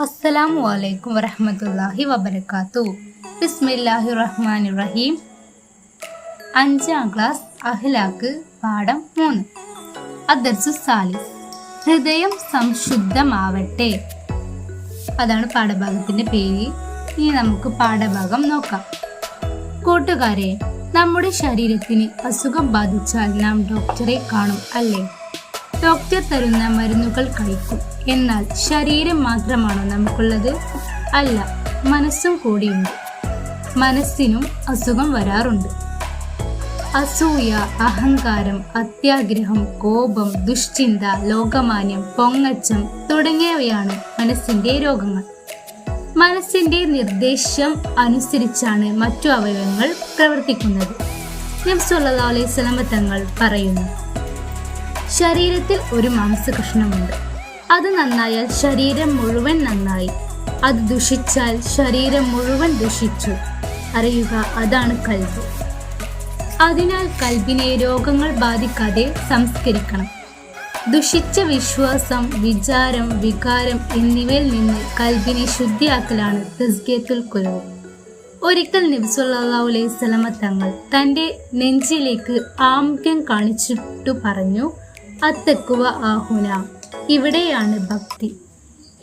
അസ്സലാമു അലൈക്കും വറഹമത്തല്ലാഹി വബർക്കാത്തു ബിസ്മില്ലാഹി റഹ്മാൻ റഹീം അഞ്ചാം ക്ലാസ് അഹ്ലാക്ക് പാഠം മൂന്ന്. അദർസു സാലി ഹൃദയം സംശുദ്ധമാവട്ടെ. അതാണ് പാഠഭാഗത്തിന്റെ പേര്. ഇനി നമുക്ക് പാഠഭാഗം നോക്കാം. കൂട്ടുകാരെ നമ്മുടെ ശരീരത്തിന് അസുഖം ബാധിച്ചാൽ നാം ഡോക്ടറെ കാണും അല്ലേ? ഡോക്ടർ തരുന്ന മരുന്നുകൾ കഴിക്കും. എന്നാൽ ശരീരം മാത്രമാണോ നമുക്കുള്ളത്? അല്ല മനസ്സും കൂടിയുണ്ട്. മനസ്സിനും അസുഖം വരാറുണ്ട്. അസൂയ അഹങ്കാരം അത്യാഗ്രഹം കോപം ദുശ്ചിന്ത ലോകമാന്യം പൊങ്ങച്ചം തുടങ്ങിയവയാണ് മനസ്സിന്റെ രോഗങ്ങൾ. മനസ്സിന്റെ നിർദ്ദേശം അനുസരിച്ചാണ് മറ്റു അവയവങ്ങൾ പ്രവർത്തിക്കുന്നത്. നബ്സുല്ലാ അലൈഹി സ്വലമ തങ്ങൾ പറയുന്നു ശരീരത്തിൽ ഒരു മാംസകഷ്ണമുണ്ട്. അത് നന്നായാൽ ശരീരം മുഴുവൻ നന്നായി. അത് ദുഷിച്ചാൽ ശരീരം മുഴുവൻ ദുഷിച്ചു. അറിയുക അതാണ് കൽബ്. അതിനാൽ കൽബിനെ രോഗങ്ങൾ ബാധിക്കാതെ സംസ്കരിക്കണം. ദുഷിച്ച വിശ്വാസം വിചാരം വികാരം എന്നിവയിൽ നിന്ന് കൽബിനെ ശുദ്ധിയാക്കലാണ് തസ്കിയത്തുൽ കുലവ് ഒരിക്കൽ നബ്സുല്ലാ തങ്ങൾ തന്റെ നെഞ്ചിലേക്ക് ആമുഖ്യം കാണിച്ചിട്ടു പറഞ്ഞു അത്തക്കുവ ആഹുന. ഇവിടെയാണ് ഭക്തി.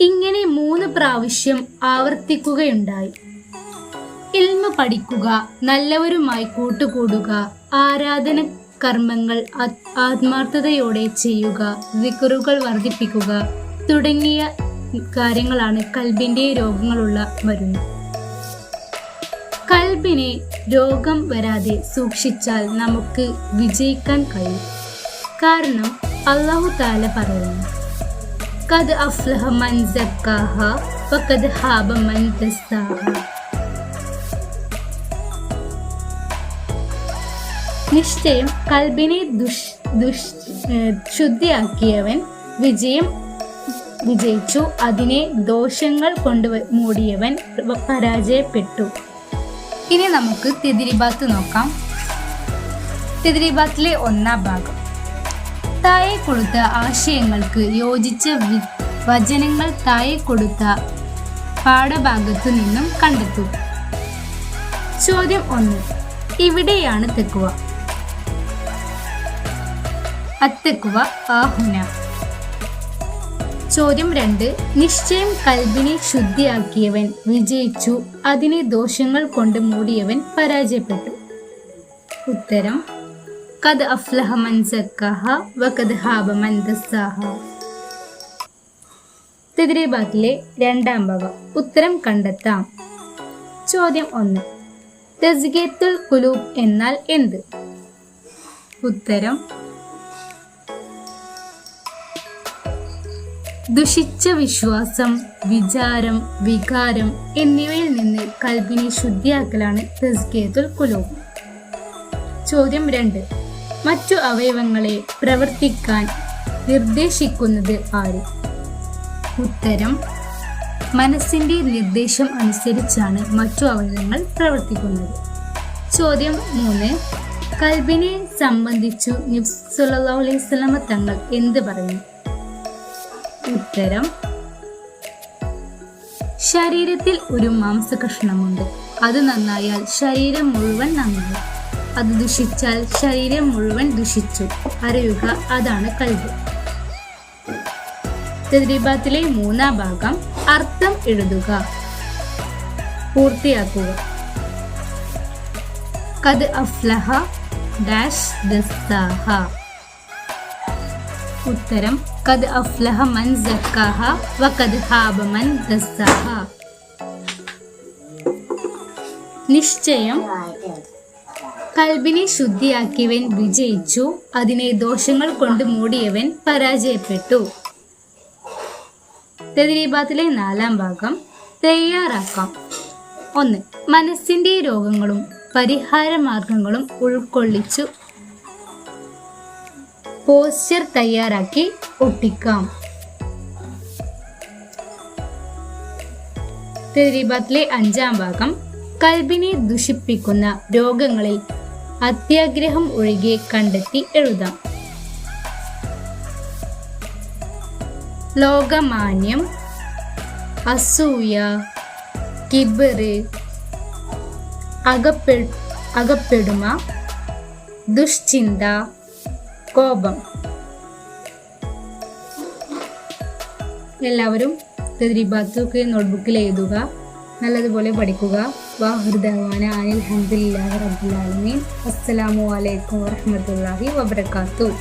ഇങ്ങനെ മൂന്ന് പ്രാവശ്യം ആവർത്തിക്കുകയുണ്ടായി. ഇൽമ പഠിക്കുക നല്ലവരുമായി കൂട്ടുകൂടുക ആരാധന കർമ്മങ്ങൾ ആത്മാർത്ഥതയോടെ ചെയ്യുക വിക്കറുകൾ വർദ്ധിപ്പിക്കുക തുടങ്ങിയ കാര്യങ്ങളാണ് കൽബിന്റെ രോഗങ്ങളുള്ള മരുന്ന് കൽബിനെ രോഗം വരാതെ സൂക്ഷിച്ചാൽ നമുക്ക് വിജയിക്കാൻ കഴിയും. കാരണം അള്ളാഹു താല പറയുന്നു. കത് അഫ്ലഹ മൻ സക്കാഹ വഖദ് ഹാബ മൻ ദസ്താഹ നിശ്ചയം കൽബിനെ ദുഷ് ദുഷ് ശുദ്ധിയാക്കിയവൻ വിജയം വിജയിച്ചു. അതിനെ ദോഷങ്ങൾ കൊണ്ട് മൂടിയവൻ പരാജയപ്പെട്ടു. ഇനി നമുക്ക് തിതിരിബാത്ത് നോക്കാം. തിതിരിബാത്തിലെ ഒന്നാം ഭാഗം. താഴെ കൊടുത്ത ആശയങ്ങൾക്ക് യോജിച്ച വചനങ്ങൾ താഴെ കൊടുത്ത പാഠഭാഗത്തു നിന്നും കണ്ടെത്തും. ചോദ്യം ഒന്ന്. ഇവിടെയാണ് തെക്കുവ. അത്തെക്കുവ ആഹുന. ചോദ്യം രണ്ട്. നിശ്ചയം കൽബിനെ ശുദ്ധിയാക്കിയവൻ വിജയിച്ചു. അതിനെ ദോഷങ്ങൾ കൊണ്ട് മൂടിയവൻ പരാജയപ്പെട്ടു. ഉത്തരം കത് അഫ്ലഹ മൻ സക്കാഹ വകത് ഹാബ മൻ ദസ്സാഹ ബാക്കിലെ രണ്ടാം ഭാഗം ഉത്തരം കണ്ടെത്താം. ചോദ്യം ഒന്ന് തസ്ഗേത്തുൽ കുലൂബ് എന്നാൽ എന്ത്? ഉത്തരം ദുഷിച്ച വിശ്വാസം വിചാരം വികാരം എന്നിവയിൽ നിന്ന് കൽബിനെ ശുദ്ധിയാക്കലാണ് തസ്ഗേത്തുൽ കുലൂബ് ചോദ്യം രണ്ട് മറ്റു അവയവങ്ങളെ പ്രവർത്തിക്കാൻ നിർദ്ദേശിക്കുന്നത് ആര്? ഉത്തരം. മനസ്സിന്റെ നിർദ്ദേശം അനുസരിച്ചാണ് മറ്റു അവയവങ്ങൾ പ്രവർത്തിക്കുന്നത്. ചോദ്യം മൂന്ന്. കൽബിനെ സംബന്ധിച്ചു നബ്സ് സല്ലല്ലാഹു അലൈഹി വസല്ലമ തങ്ങൾ എന്ത് പറഞ്ഞു ഉത്തരം. ശരീരത്തിൽ ഒരു മാംസകഷ്ണമുണ്ട് അത് നന്നായാൽ ശരീരം മുഴുവൻ നന്നായി അത് ദുഷിച്ചാൽ ശരീരം മുഴുവൻ ദുഷിച്ചു. അറിയുക അതാണ് കൽബ്. തദ്രീബാത്തിലെ മൂന്നാം ഭാഗം അർത്ഥം എഴുതുക. പൂർത്തിയാക്കുക. കത് അഫ്ലഹ ഡാഷ് ദസ്താഹ. ഉത്തരം കത് അഫ്ലഹ മൻ സക്കാഹ വകത് ഹാബ മൻ ദസ്താഹ. നിശ്ചയം കൽബിനെ ശുദ്ധിയാക്കിയവൻ വിജയിച്ചു. അതിനെ ദോഷങ്ങൾ കൊണ്ട് മൂടിയവൻ പരാജയപ്പെട്ടു. തെതിരീബാത്തിലെ നാലാം ഭാഗം. തയ്യാറാക്കാം. ഒന്ന്. മനസ്സിന്റെ രോഗങ്ങളും പരിഹാര മാർഗങ്ങളും ഉൾക്കൊള്ളിച്ചു. പോസ്റ്റർ തയ്യാറാക്കി ഒട്ടിക്കാം. തെരീബാത്തിലെ അഞ്ചാം ഭാഗം. കൽബിനെ ദുഷിപ്പിക്കുന്ന രോഗങ്ങളിൽ അത്യാഗ്രഹം ഒഴികെ കണ്ടെത്തി എഴുതാം. ലോകമാന്യം അസൂയ കിബറ് അകപ്പെ അകപ്പെടുമ ദുശ്ചിന്ത കോപം. എല്ലാവരും തദ്രീബാത്തൊക്കെ നോട്ട്ബുക്കിൽ എഴുതുക. നല്ലതുപോലെ പഠിക്കുക. വാഹൃദാന അനിൽ ഹംദുലില്ലാഹി റബ്ബുൽ ആലമീൻ. അസ്സലാമു അലൈക്കും വറഹ്മത്തുള്ളാഹി വബറകാതുഹു.